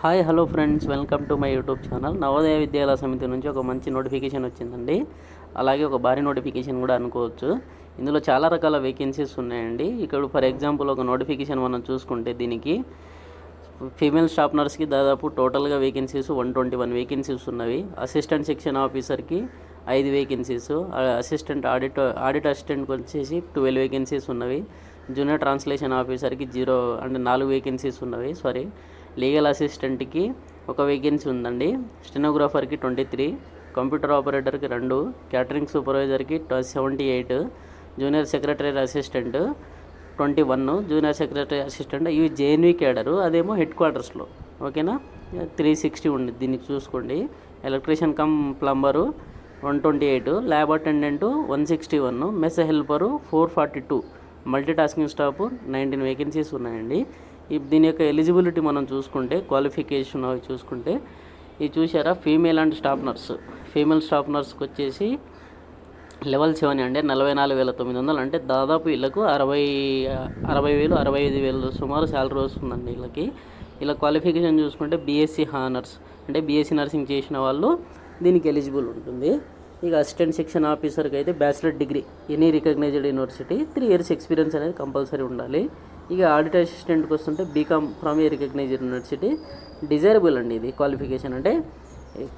Hi hello friends welcome to my YouTube channel. Navodaya Vidyalaya Samiti నుంచి ఒక మంచి notification వచ్చిందండి. అలాగే ఒక భారీ నోటిఫికేషన్ కూడా అనుకోవచ్చు. ఇందులో చాలా రకాల వేకెన్సీస్ ఉన్నాయండి. ఇక్కడ ఫర్ ఎగ్జాంపుల్ ఒక నోటిఫికేషన్ మనం చూసుకుంటే దీనికి ఫీమేల్ స్టాఫ్ దాదాపు టోటల్గా vacancies one twenty one vacancies ఉన్నవి. అసిస్టెంట్ సెక్షన్ ఆఫీసర్కి ఐదు వేకెన్సీస్ అసిస్టెంట్ ఆడిట్ ఆడిట్ అసిస్టెంట్కి వచ్చేసి ట్వెల్వ్ వేకెన్సీస్ ఉన్నవి. జూనియర్ ట్రాన్స్లేషన్ ఆఫీసర్కి జీరో అంటే నాలుగు వేకెన్సీస్ ఉన్నవి. సారీ లీగల్ అసిస్టెంట్కి ఒక వేకెన్సీ ఉందండి. స్టెనోగ్రాఫర్కి ట్వంటీ త్రీ కంప్యూటర్ ఆపరేటర్కి రెండు catering సూపర్వైజర్కి seventy eight junior secretary assistant twenty one junior secretary assistant ఇవి జేఎన్వి క్యాడరు అదేమో హెడ్ క్వార్టర్స్లో. ఓకేనా? త్రీ సిక్స్టీ ఉంది దీనికి చూసుకోండి. Electrician cum plumber one twenty eight lab attendant one sixty one mess helper four forty two multi tasking staff nineteen vacancies ఉన్నాయండి. దీని యొక్క ఎలిజిబిలిటీ మనం చూసుకుంటే క్వాలిఫికేషన్ అవి చూసుకుంటే ఇది చూసారా female and staff nurse. Female staff నర్స్కి వచ్చేసి లెవెల్ సెవెన్ అంటే నలభై నాలుగు వేల తొమ్మిది వందలు. అంటే దాదాపు వీళ్ళకు అరవై అరవై వేలు అరవై ఐదు వేలు సుమారు శాలరీ వస్తుందండి వీళ్ళకి. ఇలా క్వాలిఫికేషన్ చూసుకుంటే బీఎస్సీ హానర్స్ అంటే బీఎస్సీ నర్సింగ్ చేసిన వాళ్ళు దీనికి ఎలిజిబుల్ ఉంటుంది. ఇక అసిస్టెంట్ సెక్షన్ ఆఫీసర్కి అయితే bachelor degree any recognised university. Three years experience అనేది కంపల్సరీ ఉండాలి. ఇక ఆడిట్ అసిస్టెంట్కి వస్తుంటే BCom from a recognised university desirable అండి ఇది క్వాలిఫికేషన్ అంటే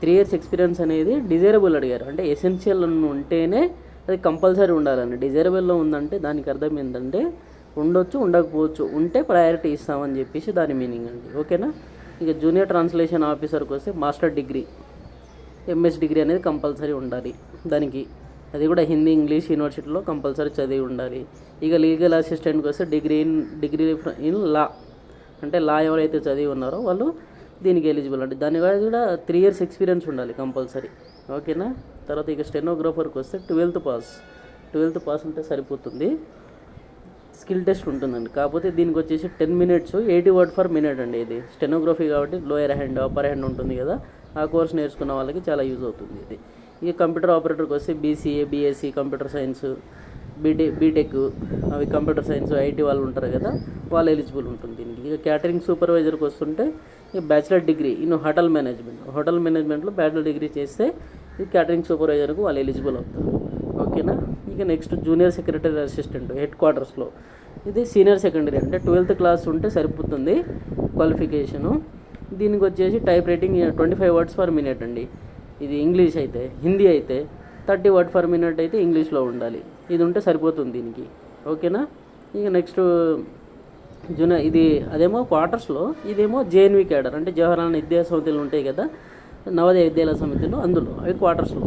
త్రీ ఇయర్స్ ఎక్స్పీరియన్స్ అనేది డిజైరబుల్ అడిగారు. అంటే ఎసెన్షియల్ ఉంటేనే అది కంపల్సరీ ఉండాలండి. డిజైరబుల్లో ఉందంటే దానికి అర్థం ఏంటంటే ఉండొచ్చు ఉండకపోవచ్చు ఉంటే ప్రయారిటీ ఇస్తామని చెప్పేసి దాని మీనింగ్ అండి. ఓకేనా ఇక జూనియర్ ట్రాన్స్లేషన్ ఆఫీసర్కి వస్తే మాస్టర్ డిగ్రీ ఎంఎస్ డిగ్రీ అనేది కంపల్సరీ ఉండాలి దానికి. అది కూడా హిందీ ఇంగ్లీష్ యూనివర్సిటీలో కంపల్సరీ చదివి ఉండాలి. ఇక లీగల్ అసిస్టెంట్కి వస్తే degree in degree in law. అంటే లా ఎవరైతే చదివి ఉన్నారో వాళ్ళు దీనికి ఎలిజిబుల్ అంటే దాని కూడా త్రీ ఇయర్స్ ఎక్స్పీరియన్స్ ఉండాలి కంపల్సరీ. ఓకేనా? తర్వాత ఇక స్టెనోగ్రాఫర్కి వస్తే ట్వెల్త్ పాస్. ట్వెల్త్ పాస్ ఉంటే సరిపోతుంది. స్కిల్ టెస్ట్ ఉంటుందండి. కాకపోతే దీనికి వచ్చేసి ten minutes eighty word for minute అండి ఇది. స్టెనోగ్రఫీ కాబట్టి లోయర్ హ్యాండ్ అప్పర్ హ్యాండ్ ఉంటుంది కదా. ఆ కోర్స్ నేర్చుకున్న వాళ్ళకి చాలా యూజ్ అవుతుంది ఇది. ఇక కంప్యూటర్ ఆపరేటర్కి వస్తే బీసీఏ బీఎస్సీ కంప్యూటర్ సైన్స్ బీటె బీటెక్ అవి కంప్యూటర్ సైన్స్ ఐటీ వాళ్ళు ఉంటారు కదా వాళ్ళు ఎలిజిబుల్ ఉంటుంది దీనికి. ఇక క్యాటరింగ్ సూపర్వైజర్కి వస్తుంటే ఇక bachelor degree in hotel management. Hotel మేనేజ్మెంట్లో బ్యాచిలర్ డిగ్రీ చేస్తే ఈ క్యాటరింగ్ సూపర్వైజర్కు వాళ్ళు ఎలిజిబుల్ అవుతారు. ఓకేనా? ఇక next junior secretary assistant head క్వార్టర్స్లో ఇది సీనియర్ సెకండరీ అంటే ట్వెల్త్ క్లాస్ ఉంటే సరిపోతుంది క్వాలిఫికేషను దీనికి వచ్చేసి type writing twenty five words per minute అండి. ఇది ఇంగ్లీష్ అయితే హిందీ అయితే థర్టీ వర్డ్ పర్ మినిట్ అయితే ఇంగ్లీష్లో ఉండాలి. ఇది ఉంటే సరిపోతుంది దీనికి. ఓకేనా? ఇక నెక్స్ట్ జున ఇది అదేమో క్వార్టర్స్లో ఇదేమో జేఎన్వి క్యాడర్ అంటే జవహర్లాల్ విద్యా సమితిలు ఉంటాయి కదా నవోదయ విద్యాలయ సమితిలో అందులో అవి క్వార్టర్స్లో.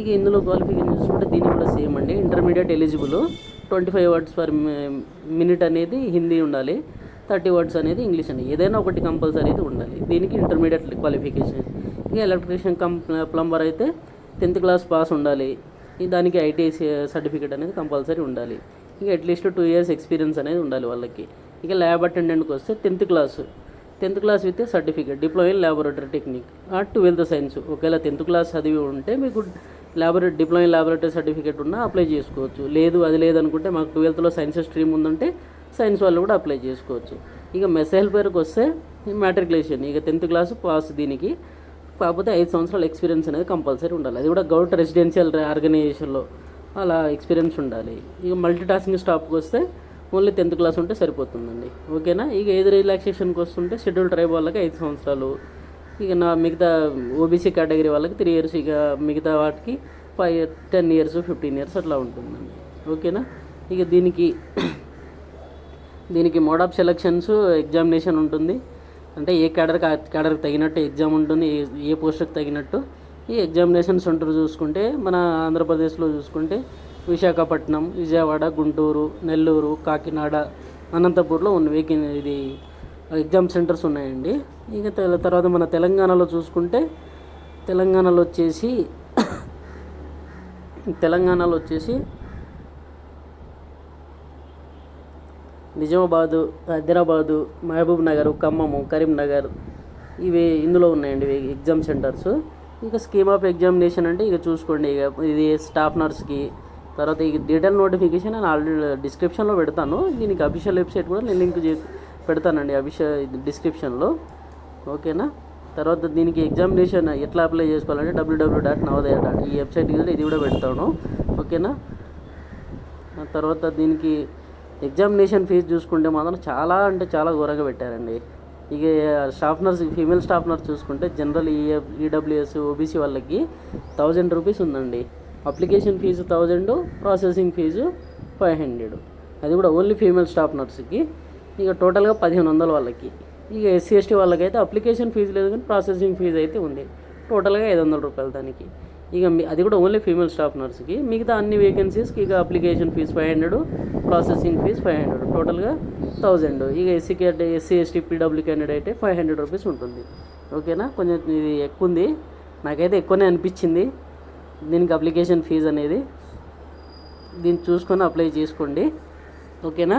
ఇక ఇందులో క్వాలిఫికేషన్ చూసుకుంటే దీన్ని కూడా సేమ్ అండి. Intermediate eligible twenty five words per minute అనేది హిందీ ఉండాలి థర్టీ వర్డ్స్ అనేది ఇంగ్లీష్ అండి. ఏదైనా ఒకటి కంపల్సరీ అయితే ఉండాలి. దీనికి ఇంటర్మీడియట్ క్వాలిఫికేషన్. ఇక ఎలక్ట్రీషియన్ కం ప్లంబర్ అయితే టెన్త్ క్లాస్ పాస్ ఉండాలి. దానికి ఐటీఐ సర్టిఫికేట్ అనేది కంపల్సరీ ఉండాలి. ఇక అట్లీస్ట్ టూ ఇయర్స్ ఎక్స్పీరియన్స్ అనేది ఉండాలి వాళ్ళకి. ఇక ల్యాబ్ అటెండెంట్కి వస్తే tenth class tenth class with certificate diploma in laboratory technique ఆ ట్వెల్త్ సైన్స్ ఒకవేళ టెన్త్ క్లాస్ చదివి ఉంటే మీకు laboratory diploma in laboratory certificate ఉన్నా అప్లై చేసుకోవచ్చు. లేదు అది లేదనుకుంటే మాకు ట్వెల్త్లో సైన్స్ స్ట్రీమ్ ఉందంటే సైన్స్ వాళ్ళు కూడా అప్లై చేసుకోవచ్చు. ఇక మెసైల్ హెల్పర్కి వస్తే మ్యాట్రికులేషన్ ఇక టెన్త్ క్లాస్ పాస్ దీనికి. కాకపోతే ఐదు సంవత్సరాల ఎక్స్పీరియన్స్ అనేది కంపల్సరీ ఉండాలి. అది కూడా గవర్నమెంట్ రెసిడెన్షియల్ ఆర్గనైజేషన్లో అలా ఎక్స్పీరియన్స్ ఉండాలి. ఇక మల్టీ టాస్కింగ్ వస్తే ఓన్లీ టెన్త్ క్లాస్ ఉంటే సరిపోతుందండి. ఓకేనా? ఇక ఏది రిలాక్సేషన్కి వస్తుంటే షెడ్యూల్ ట్రైబ్ వాళ్ళకి ఐదు సంవత్సరాలు. ఇక నా మిగతా ఓబీసీ కేటగిరీ వాళ్ళకి త్రీ ఇయర్స్ ఇక మిగతా వాటికి five ten years fifteen years అట్లా ఉంటుందండి. ఓకేనా? ఇక దీనికి దీనికి మోడ్ ఆఫ్ సెలక్షన్స్ ఎగ్జామినేషన్ ఉంటుంది. అంటే ఏ క్యాడర్కి ఆ క్యాడర్కి తగినట్టు ఎగ్జామ్ ఉంటుంది ఏ ఏ పోస్ట్కి తగినట్టు ఈ ఎగ్జామినేషన్ సెంటర్ చూసుకుంటే మన ఆంధ్రప్రదేశ్లో చూసుకుంటే విశాఖపట్నం విజయవాడ గుంటూరు నెల్లూరు కాకినాడ అనంతపూర్లో ఉన్న వేకి ఇది ఎగ్జామ్ సెంటర్స్ ఉన్నాయండి. ఇక తర్వాత మన తెలంగాణలో చూసుకుంటే తెలంగాణలో వచ్చేసి తెలంగాణలో వచ్చేసి నిజామాబాదు హైదరాబాదు మహబూబ్ నగర్ ఖమ్మము కరీంనగర్ ఇవి ఇందులో ఉన్నాయండి ఎగ్జామ్ సెంటర్స్. ఇక స్కీమ్ ఆఫ్ ఎగ్జామినేషన్ అంటే ఇక చూసుకోండి ఇక ఇది స్టాఫ్ నర్స్కి తర్వాత ఈ డీటెయిల్ నోటిఫికేషన్ నేను ఆల్రెడీ డిస్క్రిప్షన్లో పెడతాను. దీనికి అఫీషియల్ వెబ్సైట్ కూడా నేను లింక్ చే పెడతానండి అఫీషియల్ డిస్క్రిప్షన్లో. ఓకేనా? తర్వాత దీనికి ఎగ్జామినేషన్ ఎట్లా అప్లై చేసుకోవాలంటే W W dot Navodaya dot ఈ వెబ్సైట్ కూడా ఇది కూడా పెడతాను. ఓకేనా? తర్వాత దీనికి ఎగ్జామినేషన్ ఫీజు చూసుకుంటే మాత్రం చాలా అంటే చాలా ఘోరంగా పెట్టారండి. ఇక స్టాఫ్నర్స్ ఫీమేల్ స్టాఫ్నర్ చూసుకుంటే జనరల్ ఈ ఈడబ్ల్యూఎస్ ఓబీసీ వాళ్ళకి థౌజండ్ రూపీస్ ఉందండి. Application fee thousand processing fee five hundred. అది కూడా ఓన్లీ ఫీమేల్ స్టాఫ్ నర్స్కి. ఇక టోటల్గా పదిహేను వందల వాళ్ళకి. ఇక ఎస్సీ ఎస్టీ వాళ్ళకైతే అప్లికేషన్ ఫీజు లేదు కానీ ప్రాసెసింగ్ ఫీజు అయితే ఉంది. టోటల్గా ఐదు వందల రూపాయలు దానికి. ఇక అది కూడా ఓన్లీ ఫీమేల్ స్టాఫ్ నర్స్కి మిగతా అన్ని వేకెన్సీస్కి ఇక application fee five hundred processing fee five hundred టోటల్గా థౌజండ్ ఇక SC SC ST PW candidate అయితే ఫైవ్ హండ్రెడ్ రూపీస్ ఉంటుంది. ఓకేనా కొంచెం ఇది ఎక్కువ ఉంది నాకైతే ఎక్కువనే అనిపించింది. దీనికి అప్లికేషన్ ఫీజు అనేది. దీన్ని చూసుకొని అప్లై చేసుకోండి. ఓకేనా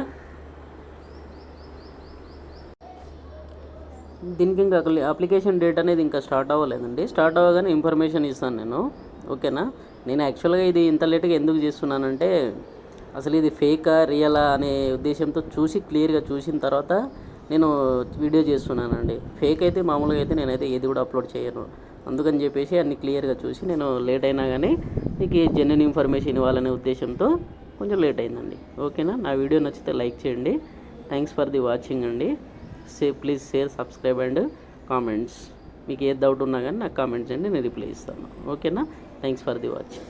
దీనికి ఇంకా అప్లికేషన్ డేట్ అనేది ఇంకా స్టార్ట్ అవ్వలేదండి. స్టార్ట్ అవ్వగానే ఇన్ఫర్మేషన్ ఇస్తాను నేను. ఓకేనా? నేను యాక్చువల్గా ఇది ఇంత లేట్గా ఎందుకు చేస్తున్నానంటే అసలు ఇది ఫేకా రియలా అనే ఉద్దేశంతో చూసి క్లియర్గా చూసిన తర్వాత నేను వీడియో చేస్తున్నానండి. ఫేక్ అయితే మామూలుగా అయితే నేనైతే ఏది కూడా అప్లోడ్ చేయను. అందుకని చెప్పేసి అన్ని క్లియర్గా చూసి నేను లేట్ అయినా కానీ మీకు జెన్యున్ ఇన్ఫర్మేషన్ ఇవ్వాలనే ఉద్దేశంతో కొంచెం లేట్ అయిందండి. ఓకేనా? నా వీడియో నచ్చితే లైక్ చేయండి. థ్యాంక్స్ ఫర్ ది వాచింగ్ అండి. Say please share subscribe and comments మీకు ఏ డౌట్ ఉన్నా కానీ నాకు కామెంట్స్ చేయండి నేను రిప్లై ఇస్తాను. ఓకేనా థ్యాంక్స్ ఫర్ ది వాచింగ్